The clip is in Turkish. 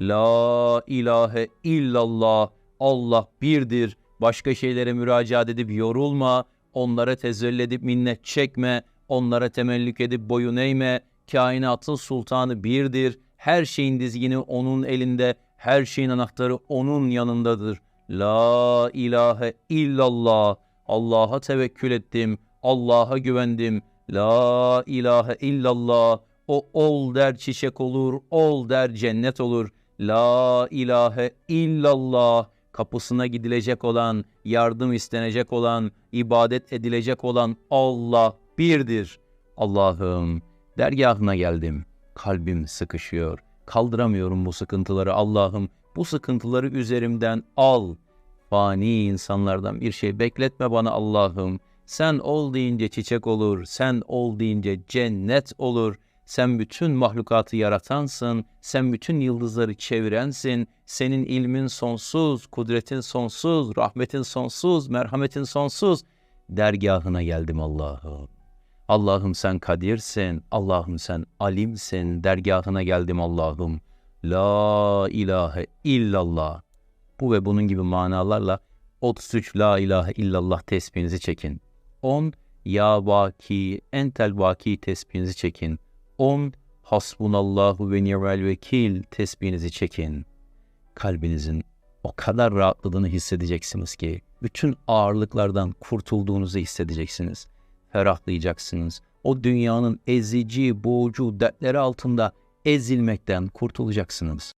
La ilahe illallah. Allah birdir. Başka şeylere müracaat edip yorulma. Onlara tezellü edip minnet çekme. Onlara temellük edip boyun eğme. Kainatın sultanı birdir. Her şeyin dizgini onun elinde. Her şeyin anahtarı onun yanındadır. La ilahe illallah. Allah'a tevekkül ettim. Allah'a güvendim. La ilahe illallah. O ol der çiçek olur, ol der cennet olur. La ilahe illallah. Kapısına gidilecek olan, yardım istenecek olan, ibadet edilecek olan Allah birdir. Allah'ım dergahına geldim. Kalbim sıkışıyor. Kaldıramıyorum bu sıkıntıları Allah'ım. Bu sıkıntıları üzerimden al. Fani insanlardan bir şey bekletme bana Allah'ım. Sen ol deyince çiçek olur, sen ol deyince cennet olur. Sen bütün mahlukatı yaratansın, sen bütün yıldızları çevirensin. Senin ilmin sonsuz, kudretin sonsuz, rahmetin sonsuz, merhametin sonsuz. Dergahına geldim Allah'ım. Allah'ım sen kadirsin, Allah'ım sen alimsin, dergahına geldim Allah'ım. La ilahe illallah. Bu ve bunun gibi manalarla 33 La ilahe illallah tesbihinizi çekin. 10 Ya Vaki, Entel Vaki tesbihinizi çekin. 10 Hasbunallahu ve ni'mel vekil tesbihinizi çekin. Kalbinizin o kadar rahatladığını hissedeceksiniz ki bütün ağırlıklardan kurtulduğunuzu hissedeceksiniz. Ferahlayacaksınız. O dünyanın ezici, boğucu dertleri altında ezilmekten kurtulacaksınız.